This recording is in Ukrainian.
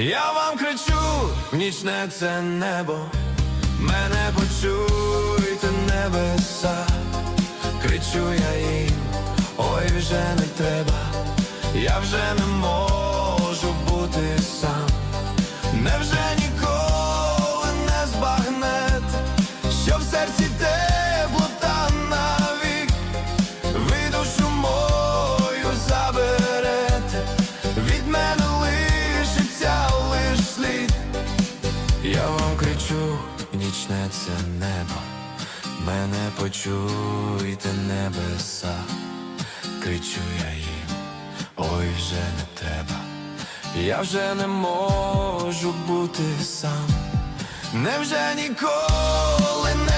Я вам кричу, в нічне це небо, мене почуйте небеса, кричу я їм, ой вже не треба, я вже не можу бути Я вам кричу, нічне це небо, мене почуйте небеса, кричу я їм, ой вже не треба. Я вже не можу бути сам. Невже ніколи не